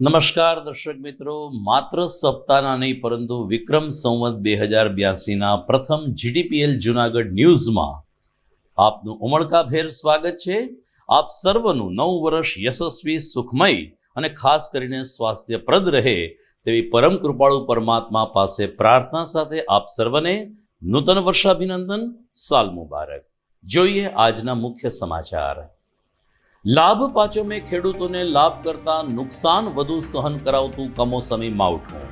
નમસ્કાર દર્શક મિત્રો, માત્ર સપ્તાહના નહીં, પરંતુ વિક્રમ સંવત બે હજાર બ્યાસીના પ્રથમ જીડીપીએલ જુનાગઢ ન્યૂઝમાં આપનું ઉમળકાભેર સ્વાગત છે. આપ સર્વનું નવું વર્ષ યશસ્વી, સુખમય અને ખાસ કરીને સ્વાસ્થ્યપ્રદ રહે તેવી પરમ કૃપાળુ પરમાત્મા પાસે પ્રાર્થના સાથે આપ સર્વને નૂતન વર્ષાભિનંદન, સાલ મુબારક. જોઈએ આજના મુખ્ય સમાચાર. લાભ પાચમે ખેડૂતોને લાભ કરતા નુકસાન વધુ સહન કરાવતું કમોસમી માવઠું.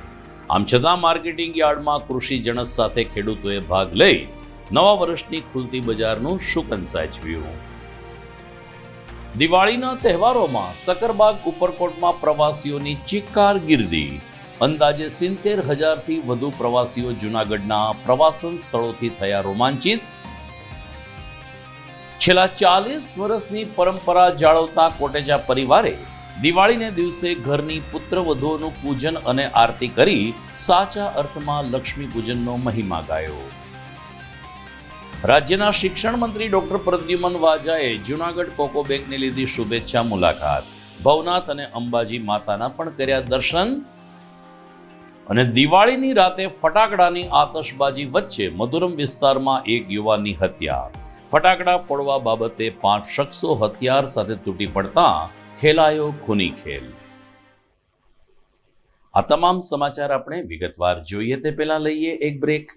આમ છતાં માર્કેટિંગ યાર્ડમાં કૃષિ જણસ સાથે ખેડૂતોએ ભાગ લઈ નવા વર્ષની ખુલતી બજારનું શુકન સાચવ્યું. દિવાળીના તહેવારોમાં સકરબાગ ઉપરકોટમાં પ્રવાસીઓની ચિક્કાર ગીર્દી અંદાજે સિત્તેર હજારથી વધુ પ્રવાસીઓ જૂનાગઢના પ્રવાસન સ્થળોથી થયા રોમાંચિત છેલ્લા ચાલીસ વર્ષની પરંપરા જાળવતા કોટેજા પરિવારે દિવાળીને દિવસે ઘરની પુત્રવધુઓનું પૂજન અને આરતી કરી સાચા અર્થમાં લક્ષ્મી પૂજનનો મહિમા ગાયો. રાજ્યના શિક્ષણ મંત્રી ડોક્ટર પ્રદ્યુમન વાજાએ જૂનાગઢ કોકો બેંકને લીધી શુભેચ્છા મુલાકાત. ભવનાથ અને અંબાજી માતાના પણ કર્યા દર્શન. અને દિવાળીની રાતે ફટાકડાની આતશબાજી વચ્ચે મધુરમ વિસ્તારમાં એક યુવાનની હત્યા. ફટાકડા ફોડવા બાબતે પાંચ શખ્સો હથિયાર સાથે તૂટી પડતા ખેલાયો ખૂની ખેલ. આ તમામ સમાચાર આપણે વિગતવાર જોઈએ તે પહેલાં લઈએ એક બ્રેક.